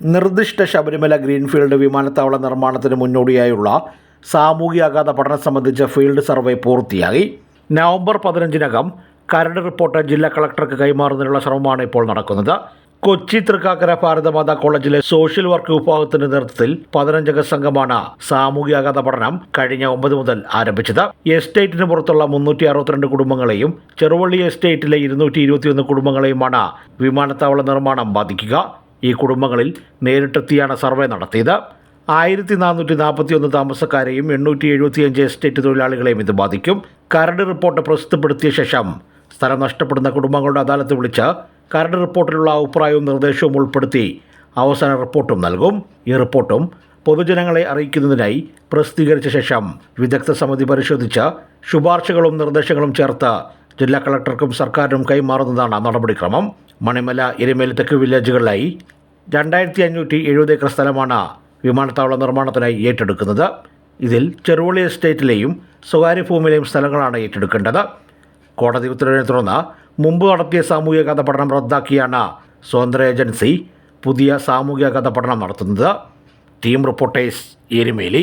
നിർദ്ദിഷ്ട ശബരിമല ഗ്രീൻഫീൽഡ് വിമാനത്താവള നിർമ്മാണത്തിന് മുന്നോടിയായുള്ള സാമൂഹികാഘാത പഠനം സംബന്ധിച്ച ഫീൽഡ് സർവേ പൂർത്തിയായി. നവംബർ പതിനഞ്ചിനകം കരട് റിപ്പോർട്ട് ജില്ലാ കളക്ടർക്ക് കൈമാറുന്നതിനുള്ള ശ്രമമാണ് ഇപ്പോൾ നടക്കുന്നത്. കൊച്ചി തൃക്കാക്കര ഭാരതമാതാ കോളേജിലെ സോഷ്യൽ വർക്ക് വിഭാഗത്തിന്റെ നേതൃത്വത്തിൽ പതിനഞ്ചംഗ സംഘമാണ് സാമൂഹികാഘാത പഠനം കഴിഞ്ഞ ഒമ്പത് മുതൽ ആരംഭിച്ചത്. എസ്റ്റേറ്റിന് പുറത്തുള്ള മുന്നൂറ്റി അറുപത്തിരണ്ട് കുടുംബങ്ങളെയും ചെറുവള്ളി എസ്റ്റേറ്റിലെ ഇരുന്നൂറ്റി ഇരുപത്തിയൊന്ന് കുടുംബങ്ങളെയുമാണ് വിമാനത്താവള നിർമ്മാണം ബാധിക്കുക. ഈ കുടുംബങ്ങളിൽ നേരിട്ടെത്തിയാണ് സർവേ നടത്തിയത്. ആയിരത്തി നാനൂറ്റി നാൽപ്പത്തി ഒന്ന് താമസക്കാരെയും എണ്ണൂറ്റി എഴുപത്തിയഞ്ച് എസ്റ്റേറ്റ് തൊഴിലാളികളെയും ഇത് ബാധിക്കും. കരട് റിപ്പോർട്ട് പ്രസിദ്ധപ്പെടുത്തിയ ശേഷം സ്ഥലം നഷ്ടപ്പെടുന്ന കുടുംബങ്ങളുടെ അദാലത്ത് വിളിച്ച് കരട് റിപ്പോർട്ടിലുള്ള അഭിപ്രായവും നിർദ്ദേശവും ഉൾപ്പെടുത്തി അവസാന റിപ്പോർട്ടും നൽകും. ഈ റിപ്പോർട്ടും പൊതുജനങ്ങളെ അറിയിക്കുന്നതിനായി പ്രസിദ്ധീകരിച്ച ശേഷം വിദഗ്ധ സമിതി പരിശോധിച്ച് ശുപാർശകളും നിർദ്ദേശങ്ങളും ചേർത്ത് ജില്ലാ കളക്ടർക്കും സർക്കാരിനും കൈമാറുന്നതാണ് നടപടിക്രമം. മണിമല ഇരമേൽ തെക്ക് വില്ലേജുകളിലായി രണ്ടായിരത്തി അഞ്ഞൂറ്റി എഴുപത് ഏക്കർ സ്ഥലമാണ് വിമാനത്താവള നിർമ്മാണത്തിനായി ഏറ്റെടുക്കുന്നത്. ഇതിൽ ചെറുവള്ളി എസ്റ്റേറ്റിലെയും സ്വകാര്യ ഭൂമിയിലെയും സ്ഥലങ്ങളാണ് ഏറ്റെടുക്കേണ്ടത്. കോടതി ഉത്തരവിനെ തുടർന്ന് മുമ്പ് നടത്തിയ സാമൂഹികഗത പഠനം റദ്ദാക്കിയാണ് സ്വതന്ത്ര ഏജൻസി പുതിയ സാമൂഹികഗത പഠനം നടത്തുന്നത്. Team reporters Erumeli